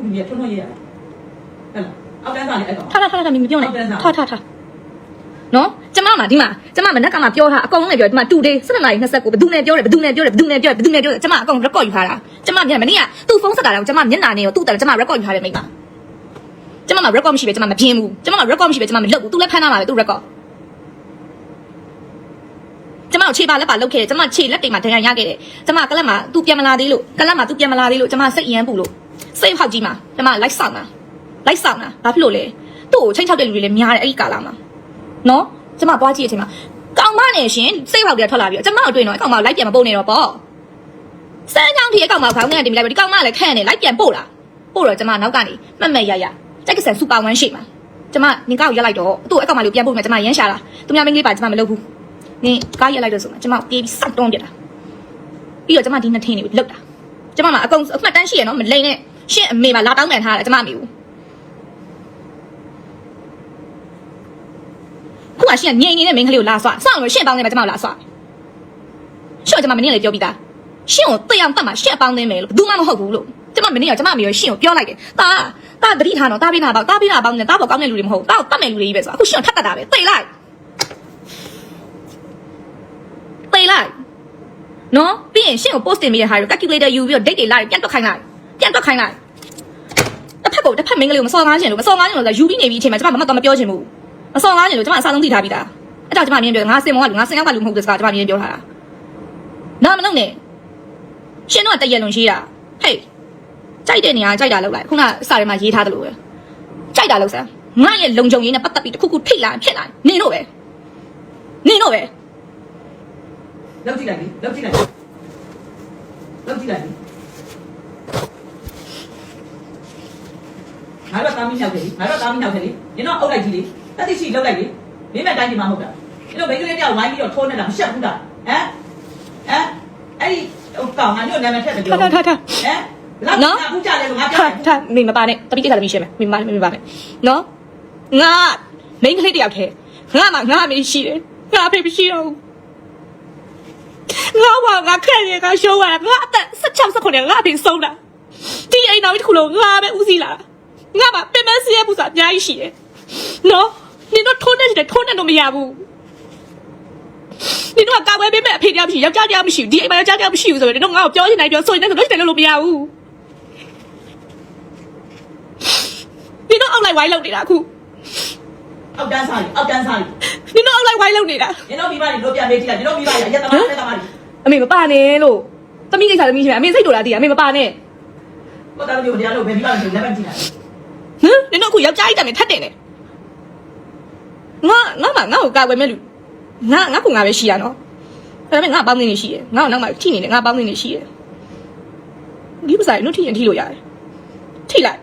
အခုမြင်ထွန်းထွန်းရေးရဟဲ့လားအောက်တန်းစားလေအဲ့ကောင်ထားထားထားထားမပြောနဲ့ထားထားထားနော်ကျမမှာဒီမှာကျမမနက်ကမှပြောထားအကုန်လုံးလည်းပြောဒီမှာတူတေး7နာရီ29ဘယ်သူနဲ့ပြောတယ်ဘယ်သူနဲ့ပြောတယ်ဘယ်သူနဲ့ပြောတယ်ဘယ်သူနဲ့ပြောတယ်ကျမအကုန် record ယူထားတာကျမမြန်မနေ့ကသူ့ဖုန်းဆက်တာတော့ကျမမျက်နှာနဲ့ရောသူ့တယ်ကျမ record ယူထားတယ်မိမကျမမှာ record မရှိပဲကျမမပြင်းဘူးကျမမှာ record မရှိပဲကျမမလုပ်ဘူးသူလည်းဖမ်းထားပါပဲသူ record ကျမတို့ခြေပါလက်ပါလုတ်ခဲ့တယ်ကျမခြေလက်တွေမှာဒဏ်ရာရခဲ့တယ်ကျမကလပ်မှာသူပြန်မလာသေးလို့ကလပ်မှာသူပြန်မလာသေးလို့ကျမစိတ်အရမ်းပူလို့ စိတ်ဟောက်ကြီးမှာကျမလိုက်ဆောင်တာလိုက်ဆောင်တာဘာဖြစ်လို့လဲသူ့ကိုချိန်ချောက်တဲ့လူတွေလည်းများတယ်အဲ့ဒီကာလမှာနော်ကျမသွားကြည့်တဲ့အချိန်မှာကောင်မနဲ့ရှင်စိတ်ဟောက်တွေကထွက်လာပြီးတော့ကျမတို့တွေ့တော့ကောင်မလိုက်ပြန်မပို့နေတော့ပေါ့စမ်းချောင်းတီရဲ့ကောင်မခေါင်းနဲ့တင်လိုက်ပြီးဒီကောင်မလည်းခန့်နေလိုက်ပြန်ပို့လာပို့တော့ကျမနောက်ကနေမှတ်မှတ်ရရကြက်ကစန်စူပါဝမ်းရှိမှာကျမနင်ကောက်ရက်လိုက်တော့သူ့အကောင်မလေးပြန်ပို့မယ်ကျမရမ်းရှာလာသူများမင်းလေးပါကျမမလုပ်ဘူးနင်ကားရက်လိုက်လို့ဆိုမှကျမပြေးပြီးစောက်တွန်းပြတာပြီးတော့ကျမဒီနှစ်ထင်းတွေကိုလုတ်တာကျမမှာအကုန်အမှတ်တမ်းရှိရနော်မလိန်နဲ့ ရှင့်အမေမှာလာတောင်းပန်ထားတယ်ကျမအမေကိုခုမှရှင့်ကငြိမ်နေတဲ့မိန်းကလေးကိုလာဆွစောင့်လို့ရှင့်ပေါင်းနေမှာကျမကိုလာဆွရှင့်ကကျမမနေ့ကလည်းပြောပြီးသားရှင့်ကိုသိအောင်တတ်မှာရှင့်အပေါင်းသိမယ်လို့ဘယ်သူမှမဟုတ်ဘူးလို့ကျမမနေ့ကကျမအမေကိုရှင့်ကိုပြောလိုက်တယ်တာတာတတိထားနော်တာပေးတာပေါ့တာပေးတာပေါင်းနေတာပေါ့ကောင်းတဲ့လူတွေမဟုတ်တာကိုတတ်မဲ့လူတွေကြီးပဲဆိုအခုရှင့်ထပ်တတ်တာပဲသိလိုက်သိလိုက်နော်ပြီးရင်ရှင့်ကို post တင်မိတဲ့ဟာတွေ calculator ယူပြီးတော့ date တွေလိုက်ပြန်တွက်ခိုင်းလိုက် ပြန်တွက်ခိုင်းလိုက်တစ်ဖက်ကိုတစ်ဖက်မင်းကလေးကိုမစော်ကားချင်လို့မစော်ကားချင်လို့ဆိုယူပြီးနေပြီးအချိန်မှာကျမမမတော့မပြောချင်ဘူးမစော်ကားချင်လို့ကျမအစားဆုံးသိထားပြီးသားအဲ့ဒါကျမမြင်ပြောငါစင်မောကလူငါစင်ရောက်ကလူမဟုတ်တဲ့စကားကျမမြင်ပြောထားတာနားမလုံးနဲ့ရှင်းတော့တရက်လုံးရေးတာဟေးကြိုက်တဲ့နေရာကြိုက်တာလောက်လိုက်ခုနစာထဲမှာရေးထားတယ်လို့ပဲကြိုက်တာလောက်စမ်းငါရဲ့လုံခြုံရေးနဲ့ပတ်သက်ပြီးတစ်ခုခုထိတ်လာဖြစ်လာနင်တို့ပဲနင်တို့ပဲလောက်ကြည့်လိုက်လေလောက်ကြည့်လိုက်လောက်ကြည့်လိုက်လေ ငါတို့တာမီးရောက်တယ်လေငါတို့တာမီးရောက်တယ်လေနင်တော့အုပ်လိုက်ကြည့်လေတက်တိရှိလောက်လိုက်လေမင်းမဲ့တိုင်းဒီမှာမဟုတ်တာနင်တို့မိန်းကလေးတယောက်ဝိုင်းပြီးတော့ထိုးနေတာမရှက်ဘူးလားဟမ်ဟမ်အဲ့ဒီဟိုကောင်ငါညို့နာမည်ထက်တယ်ပြောထားထားထားဟမ်လောက်ငါဘူးကြတယ်လို့ငါပြောထားတယ်ထားမိမပါနဲ့တပိကိစ္စလည်းမရှိမယ်မိမမိမပါနဲ့နော်ငါမိန်းကလေးတယောက်တည်းငါမှငါအမေရှိတယ်ငါအဖေမရှိတော့ဘူးငါဘာငါခက်ရငါရှုံးရငါအသက်16 19ငါအဖေဆုံးတာဒီအိမ်တော်တစ်ခုလုံးငါပဲဦးစီးလာ ငါမှပင်မစီးရပူစာအများကြီးရှိတယ်နော်နင်တို့ထိုးနေတယ်ထိုးနေတော့မရဘူးနင်တို့ကကာဝဲပေးမဲ့အဖေတယောက်မရှိယောက်ျားတယောက်မရှိဒီအိမ်မှာယောက်ျားတယောက်မရှိဘူးဆိုရင်နင်တို့ငါ့ကိုပြောချင်တိုင်းပြောဆိုရင်လည်းဆိုလို့ရှိတယ်လို့မရဘူးနင်တို့အောက်လိုက်ဝိုင်းလုပ်နေတာအခုအောက်တန်းစားလေအောက်တန်းစားလေနင်တို့အောက်လိုက်ဝိုင်းလုပ်နေတာနင်တို့မိဘတွေလို့ပြန်မေးကြည့်လိုက်နင်တို့မိဘတွေရက်သမားရက်သမားတွေအမေမပါနဲ့လို့သမီးကိစ္စသမီးရှိမယ်အမေစိတ်တူလားတည်အမေမပါနဲ့ကိုတာလို့တရားလို့ဘယ်မိဘတွေလက်ပတ်ကြည့်လိုက် ဟမ်နင်တို့အခုယောက်ျားကြီးတမ်းထတ်တယ်လေငါငါမငါ့ကိုကာကွယ်မဲ့လူငါငါကငါပဲရှိရနော်ဒါပေမဲ့ငါပေါင်းနေနေရှိတယ်ငါ့ကိုနောက်မှထိနေတယ်ငါပေါင်းနေနေရှိတယ်ဒီပစားနုထိရင်ထိလို့ရတယ်ထိလိုက်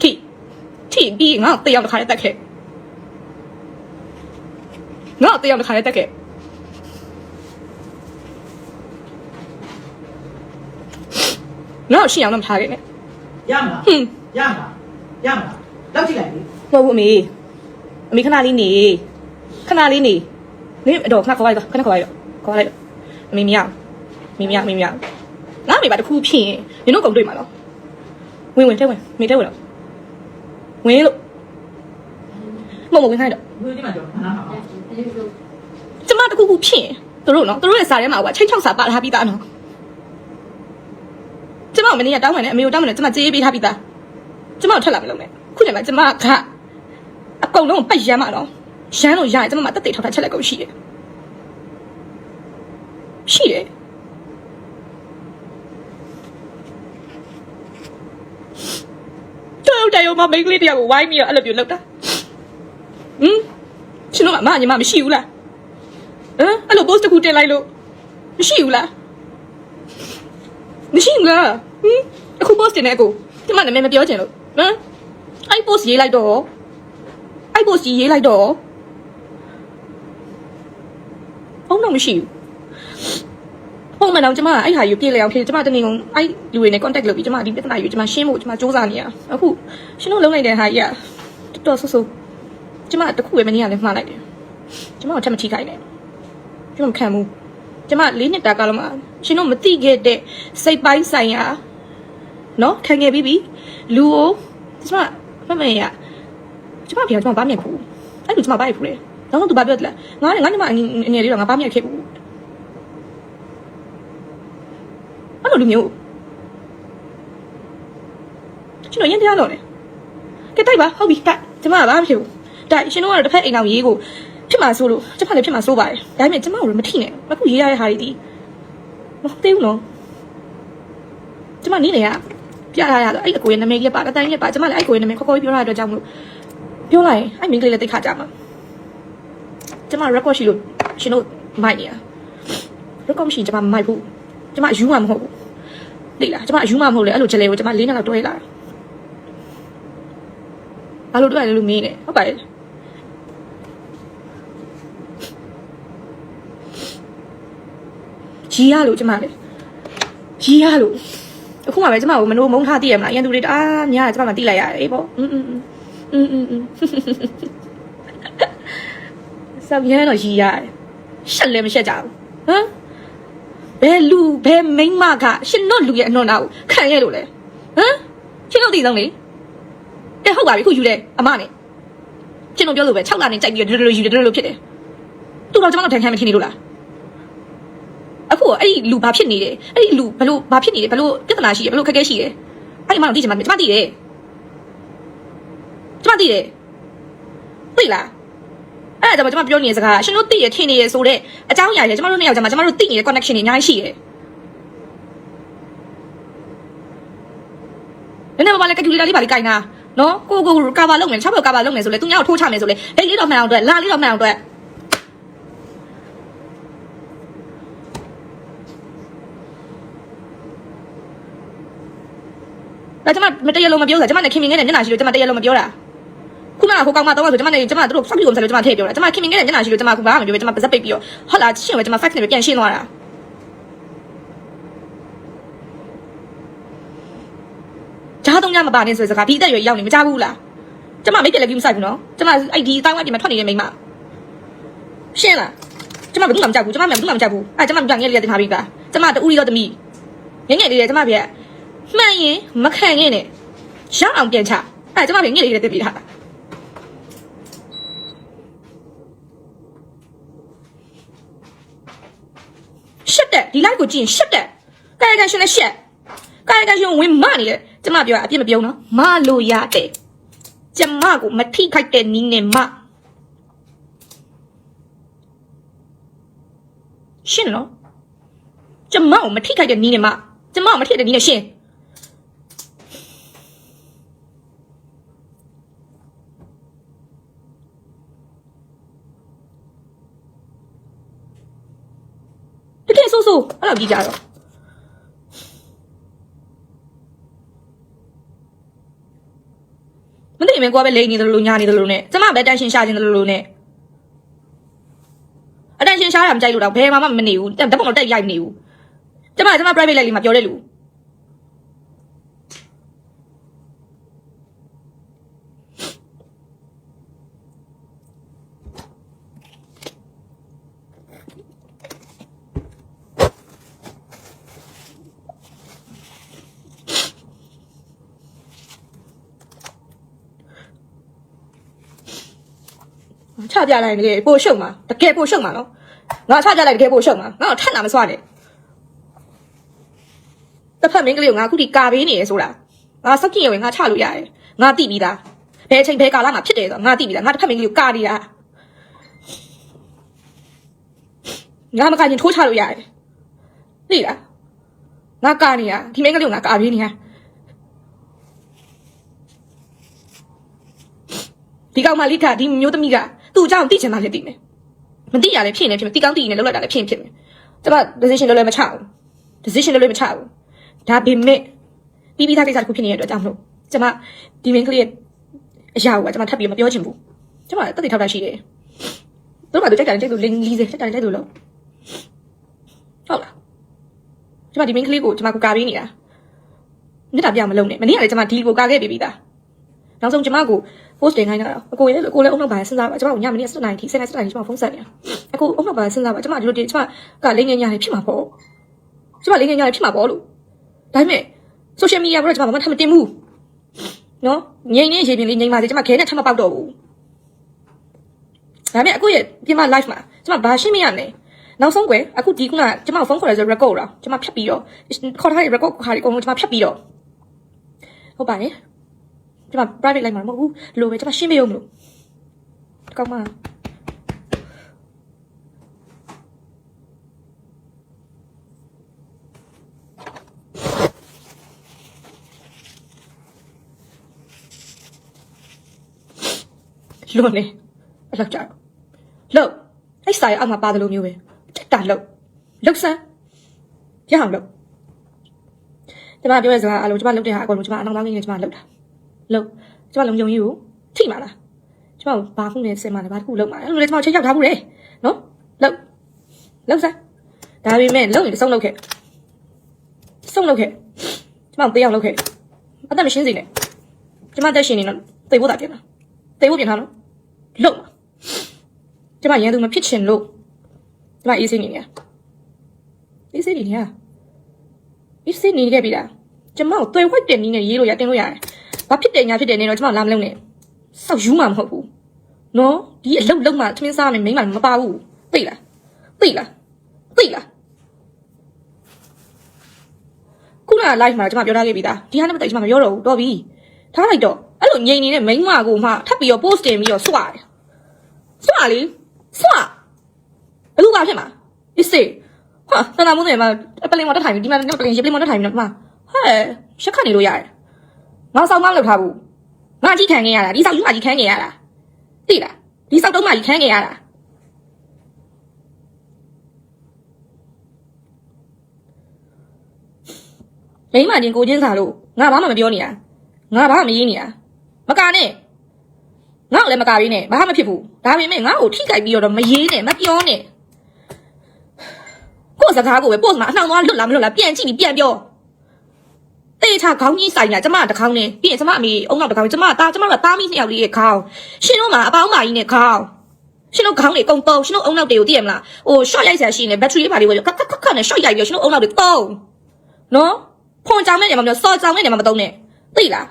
ထိထိပြီးငါ့ကိုတရားတစ်ခါလေးတက်ခဲ့ငါ့ကိုတရားတစ်ခါလေးတက်ခဲ့ငါ့ကိုရှင်းအောင်တော့မထားခဲ့နဲ့ရမလားဟွန်းရမလား ရမလားလောက်ကြည့်လိုက်လေမဟုတ်ဘူးအမေအမေခဏလေးနေခဏလေးနေနေတော့ခဏခေါ်လိုက်တော့ခဏခေါ်လိုက်တော့ခေါ်လိုက်တော့အမေမရဘူးအမေမရအမေမရငါအမေပါတခုဖြစ်ရင်နင်တို့ကုန်တွေ့မှာနော်ဝင်ဝင်ထဲဝင်မေထဲဝင်တော့ဝင်လို့မမဝင်ခိုင်းတော့ဘယ်ဒီမှာကြောနားမှာကျမတခုခုဖြစ်ရင်သူတို့နော်သူတို့ရဲ့စာထဲမှာကချိန်ချောက်စာပါထားပြီးသားနော်ကျမကမနေ့ကတောင်းပန်တယ်အမေကိုတောင်းပန်တယ်ကျမကြေးပေးထားပြီးသား ကျမကိုထက်လာမလို့နဲ့ခုချိန်မှာကျမကအကုန်လုံးပတ်ရမ်းမှာနော်ရမ်းလို့ရရင်ကျမမှာတက်တက်ထောက်ထားချက်လက်ကုန်ရှိတယ်ရှိတယ်တော်တယ်ရောမမိန်းကလေးတယောက်ကိုဝိုင်းပြီးတော့အဲ့လိုမျိုးလုပ်တာဟမ်ရှင်တို့ကအမညီမမရှိဘူးလားဟမ်အဲ့လို post တစ်ခုတင်လိုက်လို့မရှိဘူးလားမရှိဘူးလားဟင်အခု post တင်နေအကိုဒီမှာနာမည်မပြောချင်လို့ ဟမ်အဲ့ post ရေးလိုက်တော့အဲ့ post ရေးလိုက်တော့ဖုန်းတော့မရှိဘူးဖုန်းမတော့ကျမအဲ့ဟာယူပြေးလေအောင်ဖြစ်ကျမတနေ့ကအဲ့လူတွေနဲ့ contact လုပ်ပြီးကျမဒီပြဿနာယူကျမရှင်းဖို့ကျမစူးစမ်းနေရအခုရှင်းလို့လုံးလိုက်တဲ့ဟာကြီးကတော်တော်ဆူဆူကျမတခုပဲမနေ့ကလည်းမှားလိုက်တယ်ကျမကိုချက်မထိခိုက်နဲ့ကျွန်တော်ခံမှုကျမလေးနှစ်တာကာလမှာရှင်တို့မသိခဲ့တဲ့စိတ်ပိုင်းဆိုင်ရာ နော်ခံခဲ့ပြီးပြီလူကိုကျမမမရကျမပြောကျမဘာမြင်ဘူးအဲ့လိုကျမဘာရဖူးလဲနောက်ဆုံးသူဘာပြောတယ်လဲငါငါညီမအငယ်လေးတော့ငါပါမြက်ခဲ့ဘူးအဲ့လိုလူမျိုးကျွန်တော်ရင်တရားတော့လေကဲတိုက်ပါဟုတ်ပြီတိုက်ကျမကဘာမှဖြစ်ဘူးတိုက်ရှင်တို့ကတော့တစ်ဖက်အိမ်အောင်ရေးကိုဖြစ်မှာဆိုလို့ကျမလည်းဖြစ်မှာဆိုပါတယ်ဒါပေမဲ့ကျမတို့မထိနဲ့အခုရေးရတဲ့ဟာတွေဒီမဟုတ်သေးဘူးနော်ကျမနေနေရ ပြရရတော့အဲ့အကိုရဲ့နာမည်ကြီးပါအတိုင်းကြီးပါကျမလည်းအဲ့ကိုရဲ့နာမည်ခေါ်ခေါ်ပြောရတဲ့အတွက်ကြောင့်မလို့ပြောလိုက်ရင်အဲ့မင်းကလေးလည်းတိတ်ခါကြမှာကျမ record ရှိလို့ရှင်တို့မိုက်နေတာ record မရှိရင်ကျမမမိုက်ဘူးကျမယူမှာမဟုတ်ဘူးလေလားကျမယူမှာမဟုတ်လေအဲ့လိုချက်လေကိုကျမလေးနှစ်လောက်တွဲလာဘာလို့တွဲလဲလို့မင်းနေဟုတ်ပါရဲ့ရီရလို့ကျမလေရီရလို့ အခုမှပဲကျမကိုမနိုးမုန်းထားသိရမလားအရင်သူတွေတအားများတယ်ကျမမှသိလိုက်ရတယ်ပေါ့อืมอืมอืมอืมอืมဆောက်ရမ်းတော့ရီရတယ်ရှက်လည်းမရှက်ကြဘူးဟမ်ဘယ်လူဘယ်မိန်းမကရှင်တို့လူရဲ့အနှောနာကိုခံရလို့လဲဟမ်ရှင်တို့သိဆုံးလေကဲဟုတ်ပါပြီခုယူတယ်အမနဲ့ရှင်တို့ပြောလို့ပဲ6လနဲ့ကြိုက်ပြီးတော့ဒီလိုယူတယ်ဒီလိုဖြစ်တယ်သူတော့ကျမတို့ထိုင်ခိုင်းမထင်နေလို့လား အခုအဲ့ဒီလူဘာဖြစ်နေတယ်အဲ့ဒီလူဘလို့ဘာဖြစ်နေတယ်ဘလို့ပြဿနာရှိတယ်ဘလို့ခက်ခဲရှိတယ်အဲ့ဒီမှတော့သိချင်မှာကျမသိတယ်ကျမသိတယ်သိလားအဲ့ဒါကြောင့်ကျမပြောနေတဲ့စကားရှင်တို့သိရထင်နေရဆိုတဲ့အကြောင်းအရာတွေကျမတို့နှစ်ယောက်ကျမကျမတို့သိနေတဲ့ connection တွေအများကြီးရှိတယ်နည်းနည်းပါးပါးလေးကက်ကူလီတာလေးပါလေးကင်တာနော်ကိုကိုကာဘာလုပ်မယ်6ဘက်ကာဘာလုပ်မယ်ဆိုလေသူများကိုထိုးချမယ်ဆိုလေဒိတ်လေးတော့မှန်အောင်အတွက်လာလေးတော့မှန်အောင်အတွက် ဒါကျမမတရလုံးမပြောတာကျမနဲ့ခင်မင်ငယ်နဲ့မျက်နှာရှိလို့ကျမတရလုံးမပြောတာခုနကဟိုကောင်မတော့ဆိုကျမနဲ့ကျမတို့ဖောက်ပြီးကုန်ဆက်လို့ကျမထည့်ပြောတာကျမခင်မင်ငယ်နဲ့မျက်နှာရှိလို့ကျမကဘာမှမပြောပဲကျမပါဇက်ပိတ်ပြီးတော့ဟုတ်လားရှင်းပဲကျမ fax နဲ့ပဲပြန်ရှင်းသွားတာဂျားတော့ညမပါနဲ့ဆိုတဲ့စကားဒီအသက်အရွယ်ရောက်နေမကြဘူးလားကျမမိတ်ပြက်လည်းကြီးမဆိုင်ဘူးနော်ကျမအဲ့ဒီအတိုင်းဝိုင်းပြင်မှာထွက်နေတဲ့မိန်းမရှင်းလားကျမဘယ်သူမှမကြောက်ဘူးကျမမှဘယ်သူမှမကြောက်ဘူးအဲကျမမကြောက်ငယ်လေးတင်ထားပြီးပါကျမတူရီတော့တမီငယ်ငယ်လေးလေးကျမပြက် မှန်ရင်မခံငယ်နဲ့ရအောင်ပြန်ချအဲကျမပြက်ငယ်လေးလေးတက်ပြီးထားတာရှက်တဲ့ဒီလိုက်ကိုကြည့်ရင်ရှက်တဲ့ကာယကံရှင်လည်းရှက်ကာယကံရှင်ဝင်မနေတယ်ကျမပြောတာအပြစ်မပြုံးနော်မလို့ရတယ်ကျမကိုမထိခိုက်တဲ့နီးနဲ့မရှင်းနော်ကျမကိုမထိခိုက်တဲ့နီးနဲ့မကျမကိုမထိခိုက်တဲ့နီးနဲ့ရှင်းတကယ် ဆိုးဆိုးအဲ့လိုကြီးကြတော့မသိရင်ကိုကပဲလိန်နေတယ်လို့ညာနေတယ်လို့နဲ့ကျမပဲတန်ရှင်းရှာခြင်းတယ်လို့နဲ့အတန်ရှင်းရှာတာမကြိုက်လို့တော့ဘယ်မှမနေဘူးဓာတ်ပုံတော့တက်ရိုက်မနေဘူးကျမကျမ private လေးမှာပြောတဲ့လူ ပြလိုက်တကယ်ပို့ရှုံမှာတကယ်ပို့ရှုံမှာနော်ငါချပြလိုက်တကယ်ပို့ရှုံမှာငါတော့ထပ်လာမစွာနဲ့တစ်ဖက်မင်းကလေးကိုငါအခုဒီကာပေးနေရဆိုတာငါစက်ကင်ရွယ်ငါချလို့ရတယ်ငါတိပြီးသားဘယ်အချိန်ဘယ်ကာလမှာဖြစ်တယ်ဆိုတော့ငါတိပြီးသားငါတစ်ဖက်မင်းကလေးကိုကာနေတာငါမကရင်ထိုးချလို့ရတယ်သိလားငါကာနေတာဒီမင်းကလေးကိုငါကာပေးနေတာဒီကောင်မလေးကဒီမျိုးသမီးက သူ့အကြောင်းသိချင်တာလည်းသိမယ်မသိရလည်းဖြစ်နေဖြစ်မယ်ဒီကောင်သိရင်လည်းလောက်လိုက်တာလည်းဖြစ်ရင်ဖြစ်မယ်ကျမ decision လည်းလည်းမချဘူး decision လည်းလည်းမချဘူးဒါပေမဲ့ပြီးပြီးသားကိစ္စတစ်ခုဖြစ်နေတဲ့အတွက်ကြောင့်မလို့ကျမဒီမင်းကလေးရဲ့အရာကိုကကျမထပ်ပြီးမပြောချင်ဘူးကျမတက်တည်ထောက်တာရှိတယ်တို့မှတို့ကြိုက်တယ်ကြိုက်လို့လင်းလီးစေကြိုက်တယ်ကြိုက်လို့လို့ဟုတ်လားကျမဒီမင်းကလေးကိုကျမကိုကာပေးနေတာမြတ်တာပြမလုံးနဲ့မနေ့ကလည်းကျမဒီကိုကာခဲ့ပြီးပြီးသားနောက်ဆုံးကျမကို post တင်ခိုင်းတာအကိုရဲ့အကိုလည်းအုံနောက်ပါစဉ်းစားပါကျမတို့ညမနေ့7နိုင်ထိ7နိုင်7နိုင်ကျမဖုန်းဆက်နေတာအကိုအုံနောက်ပါစဉ်းစားပါကျမဒီလိုတင်ကျမကလိငယ်ညာနေဖြစ်မှာပေါ့ကျမလိငယ်ညာနေဖြစ်မှာပေါ့လို့ဒါပေမဲ့ social media ဘက်ကျမဘာမှထမတင်ဘူးနော်ငိမ့်နေရေပြင်လေးငိမ့်ပါစေကျမခဲနဲ့ထမပေါက်တော့ဘူးဒါပေမဲ့အခုရဲ့ပြင်မ live မှာကျမဘာရှင်းမရနဲ့နောက်ဆုံးကွယ်အခုဒီခုနကကျမဖုန်းခေါ်ရဆို record တော့ကျမဖြတ်ပြီးတော့ခေါ်ထားတဲ့ record ခါဒီအကုန်လုံးကျမဖြတ်ပြီးတော့ဟုတ်ပါတယ် ကျမ private လိုက်မှာမဟုတ်ဘူးလို့ပဲကျမရှင်းမရုံမလို့ဒီကောင်မလွန်နေအလောက်ကြတော့လို့အဲ့စာရအောက်မှာပါတယ်လို့မျိုးပဲတက်တာလို့လုတ်ဆန်းရအောင် လို့ကျမပြောရစကားအလုံးကျမလုတ်တဲ့ဟာအကုန်လုံးကျမအနောက်သားကြီးနဲ့ကျမလုတ်တာလုတ်ကျမလုံယုံကြီးကိုထိမှာလားကျမဘာခုနဲ့ဆင်မှာလဲဘာတစ်ခုလုတ်မှာလဲအဲ့လိုလေကျမချိန်ရောက်ထားဘူးလေနော်လုတ်လုတ်ဆန်းဒါပေမဲ့လုတ်ရင်စုံလုတ်ခဲ့စုံလုတ်ခဲ့ကျမပေးအောင်လုတ်ခဲ့အသက်မရှင်းစေနဲ့ကျမတက်ရှင်နေတော့သိဖို့တာပြင်လားသိဖို့ပြင်ထားနော်လို့ကျမရန်သူမဖြစ်ချင်လို့ကျမအေးစိနေနေရအေးစိနေနေရအေးစိနေခဲ့ပြီလားကျမကိုတွေ့ဝိုက်တဲ့နည်းနဲ့ရေးလို့ရတင်လို့ရတယ် ဘာဖြစ်တယ်ညာဖြစ်တယ်နေတော့ကျမလာမလုံးနဲ့စောက်ယူမှာမဟုတ်ဘူးနော်ဒီအလုံးလုံးမှသမင်းစားမယ်မိန်းမမပါဘူးသိလားသိလားသိလားခုနက live မှာကျမပြောထားခဲ့ပြီသားဒီဟာနဲ့ပတ်သက်ကျမမပြောတော့ဘူးတော်ပြီထားလိုက်တော့အဲ့လိုငြိမ်နေတဲ့မိန်းမကိုမှထပ်ပြီးတော့ post တင်ပြီးတော့စွတယ်စွလေစွဘလူကဖြစ်မှာအစ်စေဟာတနာမိုးတယ်မှာပလင်မတက်ထိုင်ပြီဒီမှာပလင်ရေပလင်မတက်ထိုင်ပြီနော်ဒီမှာဟဲ့ရှက်ခတ်နေလို့ရတယ် ငါဆောင်မလုပ်ထားဘူးငါကြီးခံခဲ့ရတာဒီဆောက်ယူမကြီးခံခဲ့ရတာသိလားဒီဆောက်တုံးမကြီးခံခဲ့ရတာမိမချင်းကိုချင်းစားလို့ငါဘာမှမပြောနေရငါဘာမှမရေးနေရမကနဲ့ငါ့ကိုလည်းမကာရင်းနဲ့ဘာမှမဖြစ်ဘူးဒါပေမဲ့ငါ့ကိုထိကြိုက်ပြီးတော့မရေးနဲ့မပြောနဲ့ကိုယ့်စကားကိုပဲပို့မှာအနှောင်သွားလွတ်လာမလွတ်လာပြန်ကြည့်ပြီးပြန်ပြော တေးချခေါင်းကြီးဆိုင်လာကျမတခေါင်းနဲ့ပြီးရင်ကျမအမေအုံနောက်တခေါင်းကျမတာကျမကတားမိနှစ်ယောက်လေးရဲ့ခေါင်းရှင်တို့မှာအပေါင်းမကြီးနဲ့ခေါင်းရှင်တို့ခေါင်းတွေကုံတုံရှင်တို့အုံနောက်တွေကိုသိရမလားဟို short ရိုက်ဆရာရှိနေဘက်ထရီလေးပါလေးဝယ်ခက်ခက်ခက်ခက်နဲ့ short ရိုက်ပြီးရှင်တို့အုံနောက်တွေတုံနော်ဖုန်ကြောင်နဲ့နေမှာမပြောစော်ကြောင်နဲ့နေမှာမတုံးနဲ့သိလား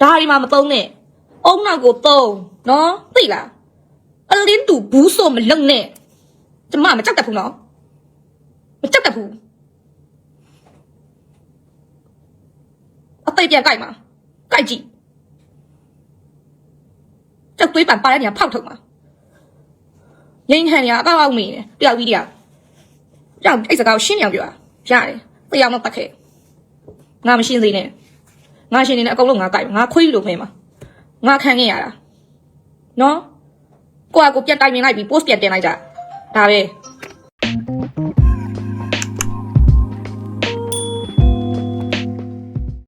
ဒါဒီမှာမတုံးနဲ့အုံနောက်ကိုတုံးနော်သိလားအလင်းတူဘူးဆိုမလုံနဲ့ကျမမကြောက်တတ်ဘူးနော်မကြောက်တတ်ဘူး အသိပြန်ကြိုက်မှာကြိုက်ကြည့်ကြောက်သွေးပန်ပါတဲ့နေရာဖောက်ထုတ်မှာငိမ့်ဟန်နေရအကောက်အောက်မင်းတယ်တယောက်ပြီးတယောက်ကြောက်အဲ့စကားကိုရှင်းပြအောင်ပြောတာရတယ်တယောက်မပတ်ခဲ့ငါမရှင်းသေးနဲ့ငါရှင်းနေတဲ့အကုန်လုံးငါကြိုက်ငါခွေးလို့မဲမှာငါခံခဲ့ရတာနော်ကိုကကိုပြတ်တိုင်မြင်လိုက်ပြီး post ပြတ်တင်လိုက်ကြဒါပဲ